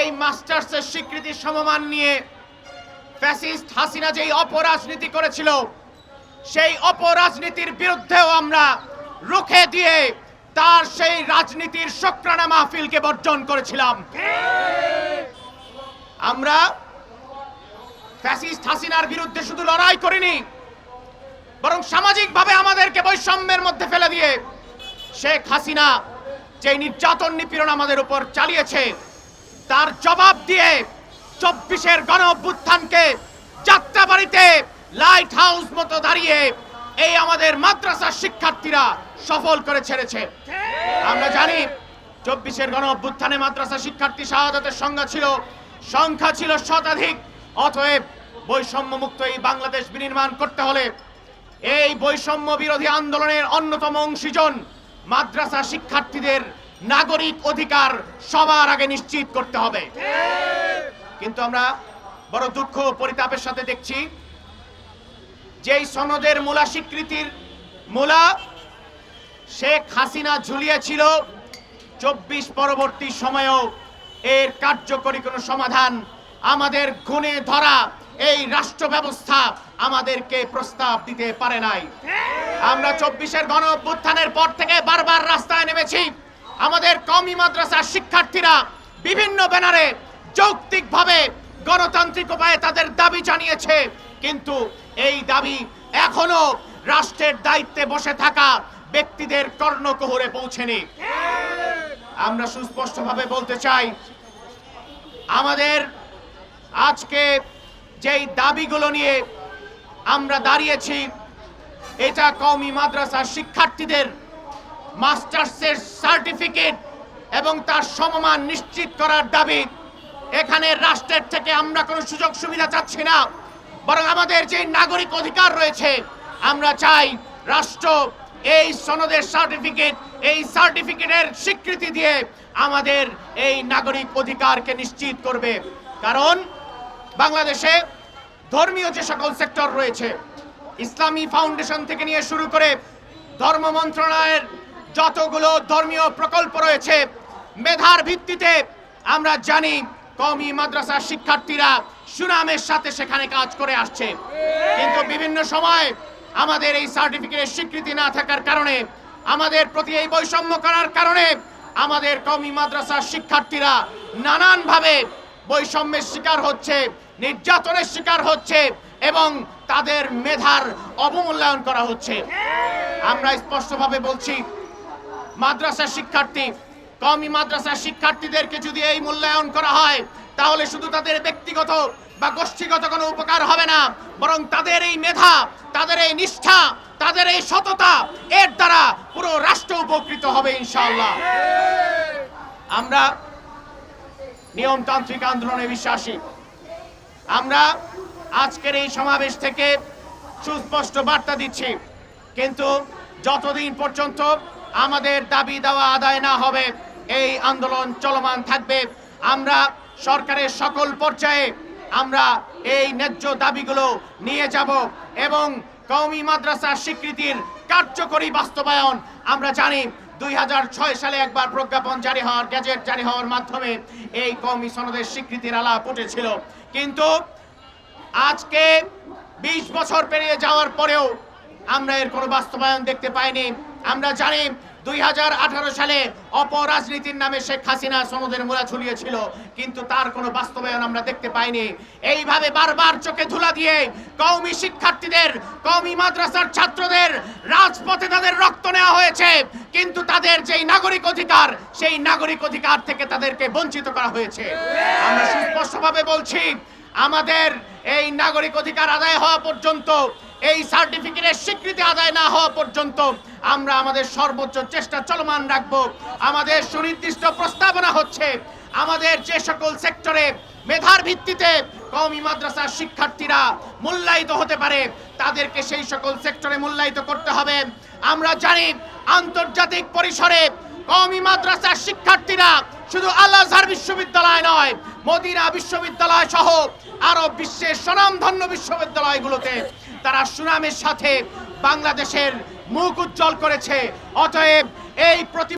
এই মাস্টার্সের স্বীকৃতি সমমান নিয়ে ফ্যাসিস্ট হাসিনা যেই অপরাজনীতি করেছিল, সেই অপরাজনীতির বিরুদ্ধেও আমরা রুখে দিয়ে তার সেই রাজনীতির শক্রানা মাহফিলকে বর্জন করেছিলাম। আমরা ফ্যাসিস্ট হাসিনার বিরুদ্ধে শুধু লড়াই করিনি, বরং সামাজিকভাবে আমাদেরকে বৈষম্যের মধ্যে ফেলে দিয়ে শেখ হাসিনা যে নির্যাতন নিপীড়ন আমাদের উপর চালিয়েছে তার জবাব দিয়ে চব্বিশের গণ অভ্যুত্থানকে যাত্রাবাড়িতে লাইট হাউস মতো দাঁড়িয়ে এই আমাদের মাদ্রাসার শিক্ষার্থীরা সফল করে ছেড়েছে। আমরা জানি চব্বিশের গণ অভ্যুত্থানে মাদ্রাসা শিক্ষার্থী শাহাদাতের সংখ্যা ছিল সংখ্যা ছিল শতাধিক। অতএব বৈষম্য মুক্ত এই বাংলাদেশ বিনির্মাণ করতে হলে এই বৈষম্য বিরোধী আন্দোলনের অন্যতম অংশীজন মাদ্রাসা শিক্ষার্থীদের নাগরিক অধিকার সবার আগে নিশ্চিত করতে হবে। কিন্তু আমরা বড় দুঃখ পরিতাপের সাথে দেখছি, যেই সনদের মূলা স্বীকৃতির মূলা শেখ হাসিনা ঝুলিয়েছিল, চব্বিশ পরবর্তী সময়েও এর কার্যকরী কোনো সমাধান আমাদের গুণে ধরা এই রাষ্ট্র ব্যবস্থা আমাদেরকে প্রস্তাব দিতে পারে নাই। আমরা চব্বিশের গণ পর থেকে বারবার রাস্তায় নেমেছি। আমাদের কমি মাদ্রাসার শিক্ষার্থীরা বিভিন্ন ব্যানারে যৌক্তিকভাবে গণতান্ত্রিক উপায়ে তাদের দাবি জানিয়েছে। কিন্তু এই দাবি এখনও রাষ্ট্রের দায়িত্বে বসে থাকা ব্যক্তিদের কর্ণকুহরে পৌঁছেনি। আমরা সুস্পষ্টভাবে বলতে চাই, আমাদের আজকে যেই দাবিগুলো নিয়ে আমরা দাঁড়িয়েছি, এটা কওমি মাদ্রাসার শিক্ষার্থীদের মাস্টার্সের সার্টিফিকেট এবং তার সমমান নিশ্চিত করার দাবি। এখানে রাষ্ট্রের থেকে আমরা কোনো সুযোগ সুবিধা চাচ্ছি না, বরং আমাদের যে নাগরিক অধিকার রয়েছে, আমরা চাই রাষ্ট্র এই সনদের সার্টিফিকেট, এই সার্টিফিকেটের স্বীকৃতি দিয়ে আমাদের এই নাগরিক অধিকারকে নিশ্চিত করবে। কারণ বাংলাদেশে ধর্মীয় যে সকল সেক্টর রয়েছে, ইসলামী ফাউন্ডেশন থেকে নিয়ে শুরু করে ধর্ম মন্ত্রণালয়ের যতগুলো ধর্মীয় প্রকল্প রয়েছে, মেধার ভিত্তিতে আমরা জানি কমি মাদ্রাসার শিক্ষার্থীরা সুনামের সাথে সেখানে কাজ করে আসছে। কিন্তু বিভিন্ন সময় আমাদের এই সার্টিফিকেটের স্বীকৃতি না থাকার কারণে, আমাদের প্রতি এই বৈষম্য করার কারণে আমাদের কমি মাদ্রাসার শিক্ষার্থীরা নানানভাবে বৈষম্যের শিকার হচ্ছে, নির্যাতনের শিকার হচ্ছে এবং তাদের মেধার অবমূল্যায়ন করা হচ্ছে। আমরা স্পষ্টভাবে বলছি মাদ্রাসার শিক্ষার্থী কমি মাদ্রাসার শিক্ষার্থীদেরকে যদি এই মূল্যায়ন করা হয়, তাহলে শুধু তাদের ব্যক্তিগত বা গোষ্ঠীগত কোনো উপকার হবে না, বরং তাদের এই মেধা, তাদের এই নিষ্ঠা, তাদের এই সততা, এর দ্বারা পুরো রাষ্ট্র উপকৃত হবে ইনশাআল্লাহ। আমরা নিয়মতান্ত্রিক আন্দোলনে বিশ্বাসী। আমরা আজকের এই সমাবেশ থেকে সুস্পষ্ট বার্তা দিচ্ছি, কিন্তু যতদিন পর্যন্ত আমাদের দাবি দেওয়া আদায় না হবে, এই আন্দোলন চলমান থাকবে। আমরা সরকারের সকল পর্যায়ে আমরা এই ন্যায্য দাবিগুলো নিয়ে যাব এবং কওমি মাদ্রাসার স্বীকৃতির কার্যকরী বাস্তবায়ন আমরা জানি, দুই হাজার ছয় সালে একবার প্রজ্ঞাপন জারি হওয়ার, গ্যাজেট জারি হওয়ার মাধ্যমে এই কওমি সনদের স্বীকৃতির আলাপ উঠেছিল। কিন্তু আজকে ২০ বছর পেরিয়ে যাওয়ার পরেও আমরা এর কোনো বাস্তবায়ন দেখতে পাইনি। আমরা জানি দুই হাজার আঠারো সালে অপরাজনীতির নামে শেখ হাসিনা সনদের মোড়া ঝুলিয়েছিল, কিন্তু তার কোনো বাস্তবায়ন আমরা দেখতে পাইনি। এইভাবে বারবার চোখে ধুলা দিয়ে কওমি শিক্ষার্থীদের, কওমি মাদ্রাসার ছাত্রদের রাজপথে তাদের রক্ত নেওয়া হয়েছে, কিন্তু তাদের যেই নাগরিক অধিকার, সেই নাগরিক অধিকার থেকে তাদেরকে বঞ্চিত করা হয়েছে। আমরা সুস্পষ্টভাবে বলছি, আমাদের এই নাগরিক অধিকার আদায় হওয়া পর্যন্ত এই সার্টিফিকেটের স্বীকৃতি আদায় না হওয়া পর্যন্ত আমরা আমাদের সর্বোচ্চ চেষ্টা চলমান রাখব। আমাদের সুনির্দিষ্ট প্রস্তাবনা হচ্ছে, আমাদের যে সকল সেক্টরে মেধার ভিত্তিতে কওমি মাদ্রাসার শিক্ষার্থীরা মূল্যায়িত হতে পারে, তাদেরকে সেই সকল সেক্টরে মূল্যায়িত করতে হবে। আমরা জানি আন্তর্জাতিক পরিসরে কওমি মাদ্রাসার শিক্ষার্থীরা শুধু আল বিশ্ববিদ্যালয় নয়, মদিনা বিশ্ববিদ্যালয় সহ আরও বিশ্বের স্বনামধন্য বিশ্ববিদ্যালয়গুলোতে তারা সুনামের সাথে বাংলাদেশের মুখ উজ্জ্বল করেছে। অতএব এই প্রতি